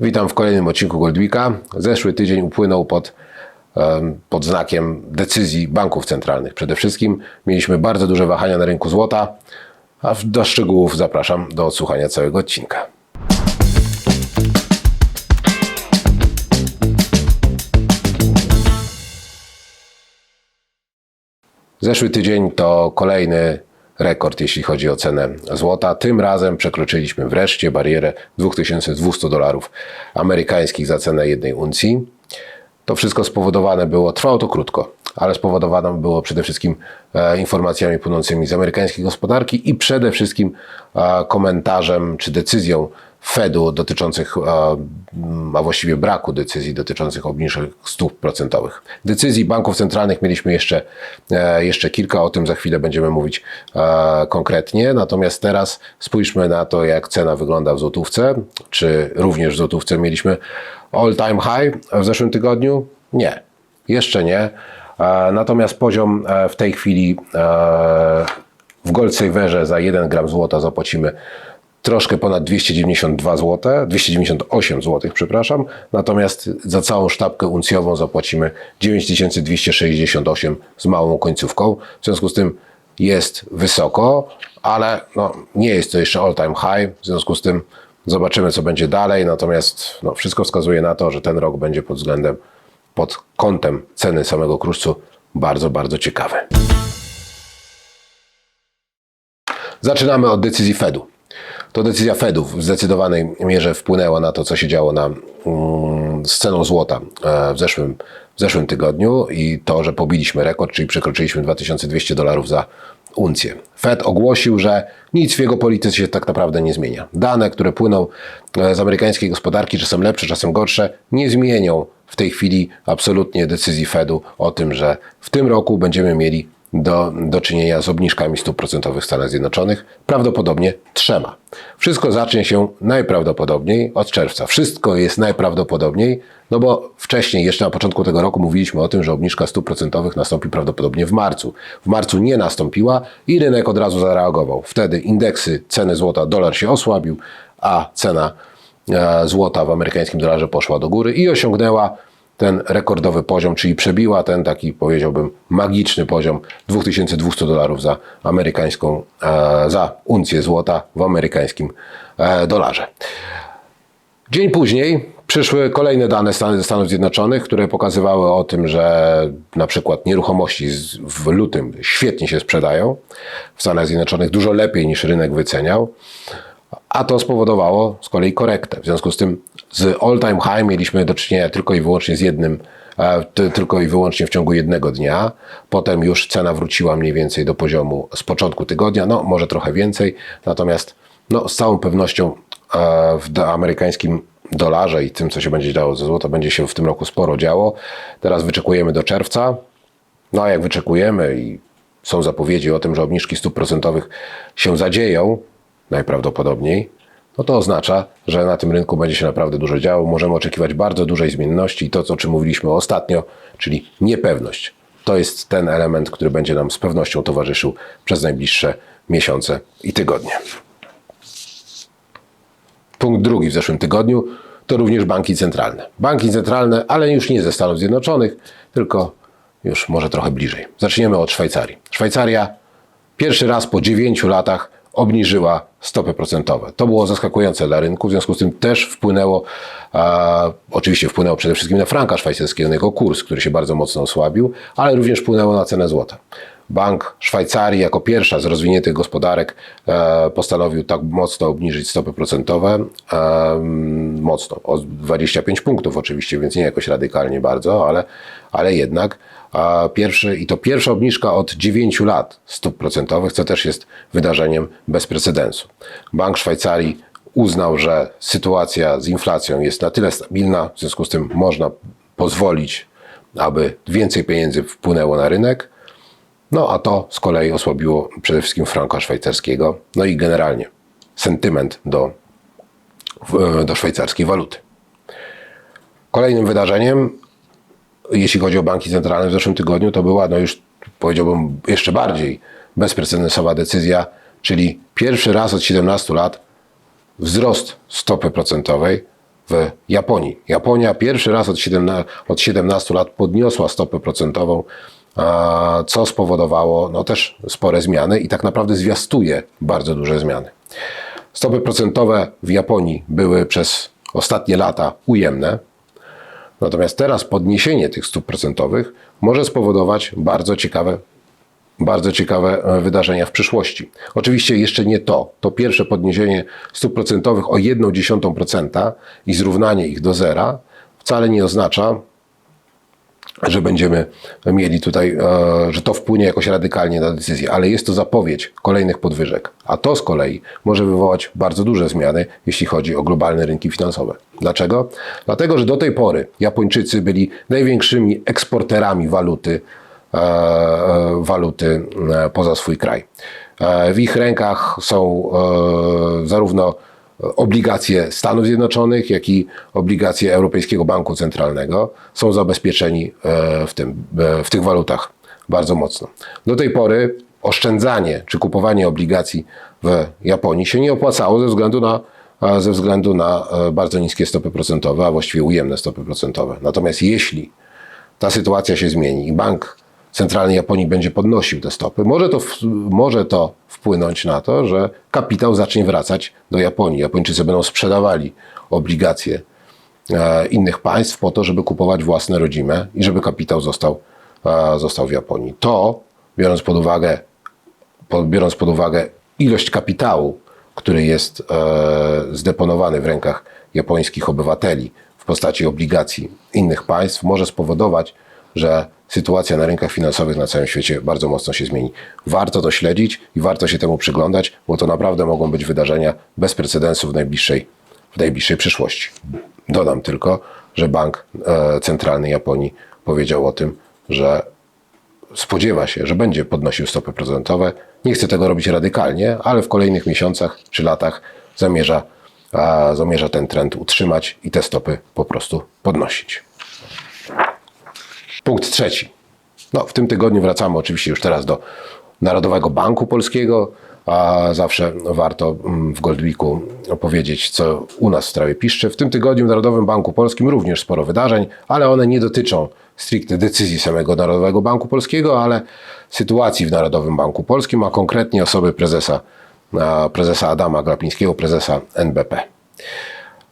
Witam w kolejnym odcinku Goldwika. Zeszły tydzień upłynął pod, pod znakiem decyzji banków centralnych. Przede wszystkim mieliśmy bardzo duże wahania na rynku złota, a do szczegółów zapraszam do odsłuchania całego odcinka. Zeszły tydzień to kolejny rekord, jeśli chodzi o cenę złota. Tym razem przekroczyliśmy wreszcie barierę 2200 dolarów amerykańskich za cenę jednej uncji. To wszystko spowodowane było, trwało to krótko, ale spowodowane było przede wszystkim e, informacjami płynącymi z amerykańskiej gospodarki i przede wszystkim e, komentarzem czy decyzją Fedu dotyczących, a właściwie braku decyzji dotyczących obniżek stóp procentowych. Decyzji banków centralnych mieliśmy jeszcze, e, jeszcze kilka, o tym za chwilę będziemy mówić e, konkretnie. Natomiast teraz spójrzmy na to, jak cena wygląda w złotówce, czy również w złotówce mieliśmy all time high w zeszłym tygodniu? Nie, jeszcze nie. E, Natomiast poziom w tej chwili w Gold Saverze za 1 gram złota zapłacimy troszkę ponad 292 zł, 298 zł, przepraszam. Natomiast za całą sztabkę uncjową zapłacimy 9268 z małą końcówką. W związku z tym jest wysoko, ale no, nie jest to jeszcze all time high. W związku z tym zobaczymy, co będzie dalej. Natomiast no, wszystko wskazuje na to, że ten rok będzie pod względem, pod kątem ceny samego kruszcu bardzo, bardzo ciekawy. Zaczynamy od decyzji Fedu. To decyzja Fedu w zdecydowanej mierze wpłynęła na to, co się działo na mm, z ceną złota e, w zeszłym, w zeszłym tygodniu i to, że pobiliśmy rekord, czyli przekroczyliśmy 2200 dolarów za uncję. Fed ogłosił, że nic w jego polityce się tak naprawdę nie zmienia. Dane, które płyną e, z amerykańskiej gospodarki, czasem lepsze, czasem gorsze, nie zmienią w tej chwili absolutnie decyzji Fedu o tym, że w tym roku będziemy mieli do, do czynienia z obniżkami stóp procentowych w Stanach Zjednoczonych, prawdopodobnie trzema. Wszystko zacznie się najprawdopodobniej od czerwca. Wszystko jest najprawdopodobniej, no bo wcześniej, jeszcze na początku tego roku, mówiliśmy o tym, że obniżka stóp procentowych nastąpi prawdopodobnie w marcu. W marcu nie nastąpiła i rynek od razu zareagował. Wtedy indeksy ceny złota, dolar się osłabił, a cena e, złota w amerykańskim dolarze poszła do góry i osiągnęła ten rekordowy poziom, czyli przebiła ten taki, powiedziałbym, magiczny poziom 2200 dolarów za amerykańską, e, za uncję złota w amerykańskim e, dolarze. Dzień później przyszły kolejne dane ze Stanów Zjednoczonych, które pokazywały o tym, że na przykład nieruchomości w lutym świetnie się sprzedają w Stanach Zjednoczonych, dużo lepiej niż rynek wyceniał. A to spowodowało z kolei korektę. W związku z tym z all time high mieliśmy do czynienia tylko i wyłącznie z jednym, e, ty- tylko i wyłącznie w ciągu jednego dnia. Potem już cena wróciła mniej więcej do poziomu z początku tygodnia, no może trochę więcej, natomiast no, z całą pewnością e, w amerykańskim dolarze i tym, co się będzie działo ze złota, będzie się w tym roku sporo działo. Teraz wyczekujemy do czerwca. No a jak wyczekujemy i są zapowiedzi o tym, że obniżki stóp procentowych się zadzieją, najprawdopodobniej, no to oznacza, że na tym rynku będzie się naprawdę dużo działo. Możemy oczekiwać bardzo dużej zmienności i to, o czym mówiliśmy ostatnio, czyli niepewność. To jest ten element, który będzie nam z pewnością towarzyszył przez najbliższe miesiące i tygodnie. Punkt drugi w zeszłym tygodniu to również banki centralne. Banki centralne, ale już nie ze Stanów Zjednoczonych, tylko już może trochę bliżej. Zaczniemy od Szwajcarii. Szwajcaria pierwszy raz po 9 latach obniżyła stopy procentowe. To było zaskakujące dla rynku, w związku z tym też wpłynęło, a, oczywiście wpłynęło przede wszystkim na franka szwajcarskiego, na jego kurs, który się bardzo mocno osłabił, ale również wpłynęło na cenę złota. Bank Szwajcarii jako pierwsza z rozwiniętych gospodarek e, postanowił tak mocno obniżyć stopy procentowe, e, mocno, o 25 punktów oczywiście, więc nie jakoś radykalnie bardzo, ale, ale jednak pierwszy, i to pierwsza obniżka od 9 lat stóp procentowych, co też jest wydarzeniem bez precedensu. Bank Szwajcarii uznał, że sytuacja z inflacją jest na tyle stabilna, w związku z tym można pozwolić, aby więcej pieniędzy wpłynęło na rynek, no a to z kolei osłabiło przede wszystkim franka szwajcarskiego, no i generalnie sentyment do, w- do szwajcarskiej waluty. Kolejnym wydarzeniem, jeśli chodzi o banki centralne w zeszłym tygodniu, to była no już powiedziałbym jeszcze bardziej bezprecedensowa decyzja, czyli pierwszy raz od 17 lat wzrost stopy procentowej w Japonii. Japonia pierwszy raz od 17, od 17 lat podniosła stopę procentową, co spowodowało no, też spore zmiany i tak naprawdę zwiastuje bardzo duże zmiany. Stopy procentowe w Japonii były przez ostatnie lata ujemne, natomiast teraz podniesienie tych stóp procentowych może spowodować bardzo ciekawe bardzo ciekawe e, wydarzenia w przyszłości. Oczywiście jeszcze nie to. To pierwsze podniesienie stóp procentowych o 1,1% i zrównanie ich do zera wcale nie oznacza, że będziemy mieli tutaj, e, że to wpłynie jakoś radykalnie na decyzję, ale jest to zapowiedź kolejnych podwyżek. A to z kolei może wywołać bardzo duże zmiany, jeśli chodzi o globalne rynki finansowe. Dlaczego? Dlatego, że do tej pory Japończycy byli największymi eksporterami waluty e, e, waluty poza swój kraj. W ich rękach są zarówno obligacje Stanów Zjednoczonych, jak i obligacje Europejskiego Banku Centralnego. Są zabezpieczeni e, w, tym, e, w tych walutach bardzo mocno. Do tej pory oszczędzanie czy kupowanie obligacji w Japonii się nie opłacało ze względu na, e, ze względu na bardzo niskie stopy procentowe, a właściwie ujemne stopy procentowe. Natomiast jeśli ta sytuacja się zmieni i bank centralny Japonii będzie podnosił te stopy, może to, może to wpłynąć na to, że kapitał zacznie wracać do Japonii. Japończycy będą sprzedawali obligacje e, innych państw po to, żeby kupować własne rodzime i żeby kapitał został, e, został w Japonii. To, biorąc pod uwagę, biorąc pod uwagę ilość kapitału, który jest e, zdeponowany w rękach japońskich obywateli w postaci obligacji innych państw, może spowodować, że sytuacja na rynkach finansowych na całym świecie bardzo mocno się zmieni. Warto to śledzić i warto się temu przyglądać, bo to naprawdę mogą być wydarzenia bez precedensu w najbliższej, w najbliższej przyszłości. Dodam tylko, że Bank e, Centralny Japonii powiedział o tym, że spodziewa się, że będzie podnosił stopy procentowe. Nie chce tego robić radykalnie, ale w kolejnych miesiącach czy latach zamierza, zamierza ten trend utrzymać i te stopy po prostu podnosić. Punkt trzeci. No, w tym tygodniu wracamy oczywiście już teraz do Narodowego Banku Polskiego, a zawsze warto mm, w Goldweeku opowiedzieć, co u nas w Strawie piszczy. W tym tygodniu w Narodowym Banku Polskim również sporo wydarzeń, ale one nie dotyczą stricte decyzji samego Narodowego Banku Polskiego, ale sytuacji w Narodowym Banku Polskim, a konkretnie osoby prezesa, prezesa Adama Glapińskiego, prezesa NBP.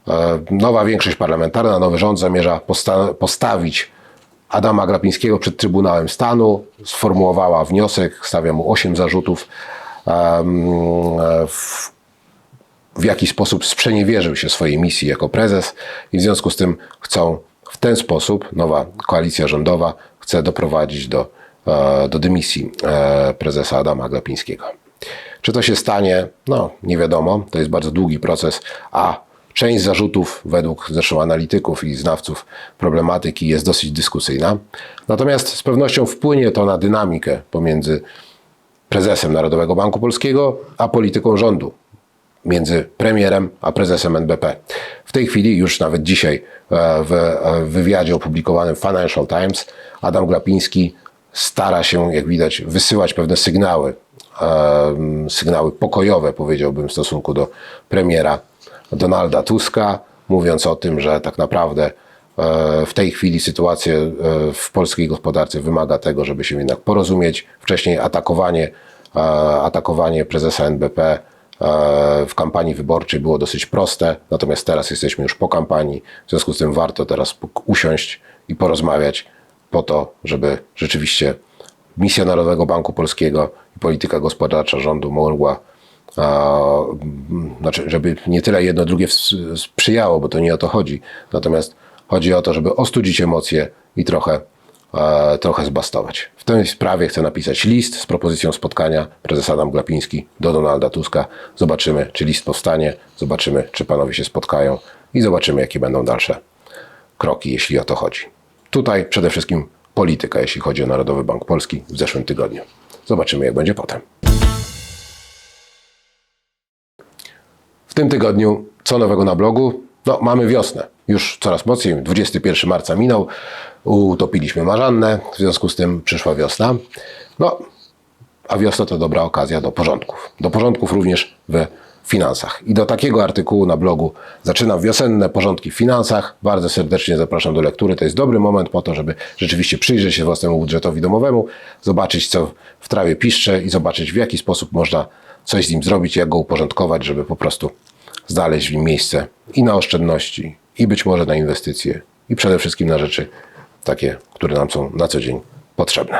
E, Nowa większość parlamentarna, nowy rząd zamierza posta- postawić Adama Glapińskiego przed Trybunałem Stanu. Sformułowała wniosek, stawia mu 8 zarzutów. w, w jaki sposób sprzeniewierzył się swojej misji jako prezes i w związku z tym chcą w ten sposób, nowa koalicja rządowa chce doprowadzić do, e, do dymisji e, prezesa Adama Glapińskiego. Czy to się stanie? No, nie wiadomo. To jest bardzo długi proces, a część zarzutów, według zresztą analityków i znawców problematyki, jest dosyć dyskusyjna. Natomiast z pewnością wpłynie to na dynamikę pomiędzy prezesem Narodowego Banku Polskiego a polityką rządu między premierem a prezesem NBP. W tej chwili, już nawet dzisiaj e, w e, w wywiadzie opublikowanym w Financial Times, Adam Glapiński stara się, jak widać, wysyłać pewne sygnały, em, sygnały pokojowe, powiedziałbym, w stosunku do premiera Donalda Tuska, mówiąc o tym, że tak naprawdę e, w tej chwili sytuacja e, w polskiej gospodarce wymaga tego, żeby się jednak porozumieć. Wcześniej atakowanie, e, atakowanie prezesa NBP w kampanii wyborczej było dosyć proste, natomiast teraz jesteśmy już po kampanii, w związku z tym warto teraz usiąść i porozmawiać po to, żeby rzeczywiście misja Narodowego Banku Polskiego i polityka gospodarcza rządu mogła, a, znaczy, żeby nie tyle jedno drugie sprzyjało, bo to nie o to chodzi, natomiast chodzi o to, żeby ostudzić emocje i trochę, e, trochę zbastować. W tej sprawie chcę napisać list z propozycją spotkania prezesa Adam Glapiński do Donalda Tuska. Zobaczymy, czy list powstanie, zobaczymy, czy panowie się spotkają i zobaczymy, jakie będą dalsze kroki, jeśli o to chodzi. Tutaj przede wszystkim polityka, jeśli chodzi o Narodowy Bank Polski w zeszłym tygodniu. Zobaczymy, jak będzie potem. Tym tygodniu co nowego na blogu? No, mamy wiosnę. Już coraz mocniej. 21 marca minął. Utopiliśmy marzannę. W związku z tym przyszła wiosna. No, a wiosna to dobra okazja do porządków. Do porządków również w finansach. I do takiego artykułu na blogu zaczynam wiosenne porządki w finansach. Bardzo serdecznie zapraszam do lektury. To jest dobry moment po to, żeby rzeczywiście przyjrzeć się własnemu budżetowi domowemu, zobaczyć co w trawie piszcze i zobaczyć w jaki sposób można coś z nim zrobić, jak go uporządkować, żeby po prostu znaleźć w nim miejsce i na oszczędności, i być może na inwestycje, i przede wszystkim na rzeczy takie, które nam są na co dzień potrzebne.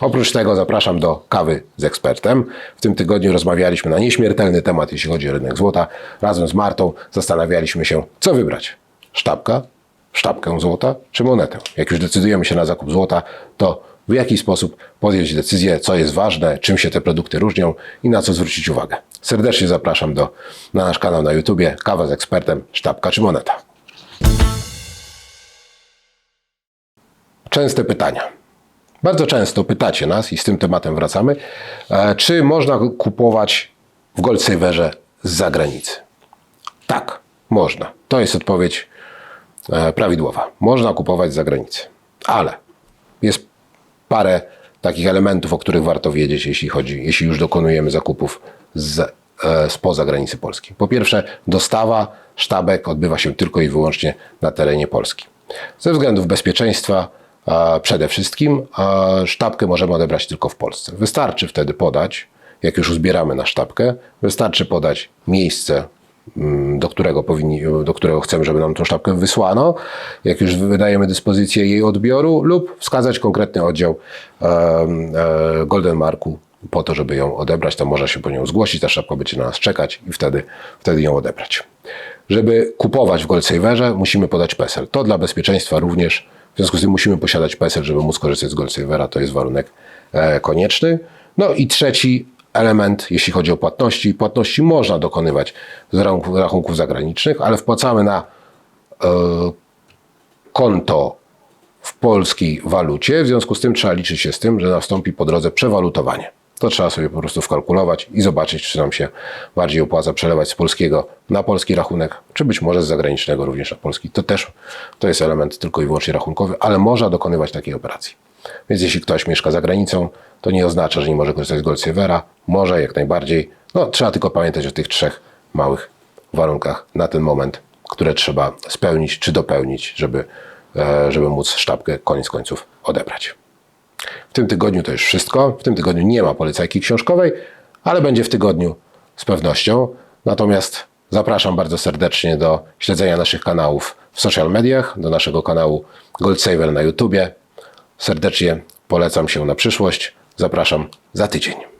Oprócz tego zapraszam do kawy z ekspertem. W tym tygodniu rozmawialiśmy na nieśmiertelny temat, jeśli chodzi o rynek złota. Razem z Martą zastanawialiśmy się, co wybrać. Sztabka, sztabkę złota czy monetę. Jak już decydujemy się na zakup złota, to w jaki sposób podjąć decyzję, co jest ważne, czym się te produkty różnią i na co zwrócić uwagę. Serdecznie zapraszam do, na nasz kanał na YouTubie Kawa z ekspertem, sztabka czy moneta. Częste pytania. Bardzo często pytacie nas i z tym tematem wracamy, e, czy można kupować w Goldsaverze z zagranicy. Tak, można. To jest odpowiedź e, prawidłowa. Można kupować z zagranicy. Ale jest parę takich elementów, o których warto wiedzieć, jeśli chodzi, jeśli już dokonujemy zakupów z, e, spoza granicy Polski. Po pierwsze, dostawa sztabek odbywa się tylko i wyłącznie na terenie Polski. Ze względów bezpieczeństwa a przede wszystkim a sztabkę możemy odebrać tylko w Polsce. Wystarczy wtedy podać, jak już uzbieramy na sztabkę, wystarczy podać miejsce, do którego, powinni, do którego chcemy, żeby nam tą sztabkę wysłano, jak już wydajemy dyspozycję jej odbioru, lub wskazać konkretny oddział e, e, Golden Marku po to, żeby ją odebrać. Tam można się po nią zgłosić, ta sztabka będzie na nas czekać i wtedy, wtedy ją odebrać. Żeby kupować w Goldsaverze, musimy podać PESEL. To dla bezpieczeństwa również. W związku z tym musimy posiadać PESEL, żeby móc korzystać z Goldsavera. To jest warunek e, konieczny. No i trzeci element, jeśli chodzi o płatności. Płatności można dokonywać z rachunków, zagranicznych, ale wpłacamy na e, konto w polskiej walucie. W związku z tym trzeba liczyć się z tym, że nastąpi po drodze przewalutowanie. To trzeba sobie po prostu wkalkulować i zobaczyć, czy nam się bardziej opłaca przelewać z polskiego na polski rachunek, czy być może z zagranicznego również na polski. To też to jest element tylko i wyłącznie rachunkowy, ale można dokonywać takiej operacji. Więc jeśli ktoś mieszka za granicą, to nie oznacza, że nie może korzystać z Goldsavera. Może jak najbardziej. No, trzeba tylko pamiętać o tych trzech małych warunkach na ten moment, które trzeba spełnić czy dopełnić, żeby, e, żeby móc sztabkę koniec końców odebrać. Tym tygodniu to już wszystko. W tym tygodniu nie ma polecajki książkowej, ale będzie w tygodniu z pewnością. Natomiast zapraszam bardzo serdecznie do śledzenia naszych kanałów w social mediach, do naszego kanału Goldsaver na YouTubie. Serdecznie polecam się na przyszłość. Zapraszam za tydzień.